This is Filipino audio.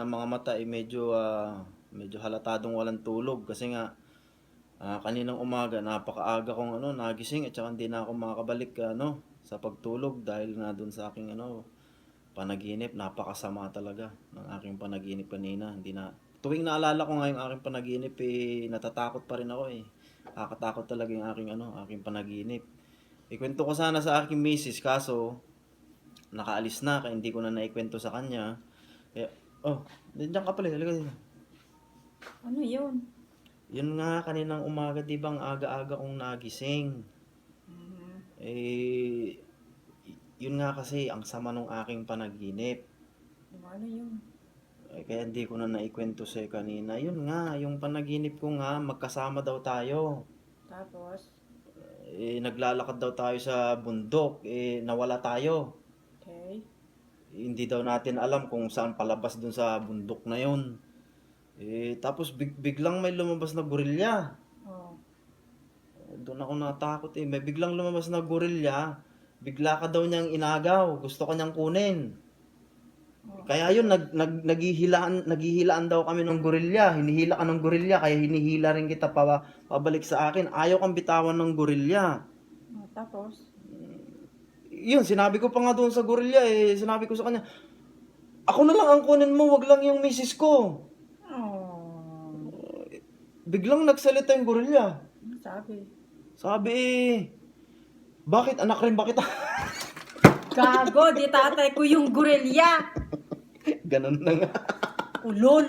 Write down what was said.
ah, mga mata ay medyo ah, medyo halatadong walang tulog. Kasi nga ah, kaninang umaga napakaaga kong ano nagising at saka hindi na ako makakabalik ano sa pagtulog dahil nga doon sa aking ano panaginip. Napakasama talaga ng aking panaginip kanina. Hindi na tuwing naalala ko nga yung aking panaginip eh natatakot pa rin ako eh. Nakakatakot talaga yung aking ano aking panaginip. Ikwento ko sana sa aking misis kaso nakaalis na kaya hindi ko na naikwento sa kanya. Kaya oh nandiyan ka pala halika dito Ano yun? yun nga kaninang umaga di bang aga-aga kong nagising Mhm. eh yun nga kasi ang sama ng aking panaginip Ano yun? Eh, kaya hindi ko na naikwento sa'yo kanina. Yun nga, yung panaginip ko nga, magkasama daw tayo. Tapos, Eh, naglalakad daw tayo sa bundok. Eh, nawala tayo. Hindi daw natin alam kung saan palabas dun sa bundok na yun. Eh, tapos big, biglang may lumabas na gorilya. Oh. Doon ako natakot eh. May biglang lumabas na gorilya. Bigla ka daw niyang inagaw. Gusto ka niyang kunin. Oh. Kaya yun, nag, nag, naghihilaan, naghihilaan daw kami ng gorilya. Hinihila ka ng gorilya, kaya hinihila rin kita pa, pabalik sa akin. Ayaw kang bitawan ng gorilya. Oh, tapos, Yun, sinabi ko pa nga doon sa gorilya eh. Sinabi ko sa kanya, ako na lang ang kunin mo, wag lang yung misis ko. oh. Biglang nagsalita yung gorilya. Ano sabi? Sabi eh, bakit anak rin ba kita? Gago, di tatay ko yung gorilya. Ganun na nga. Ulol.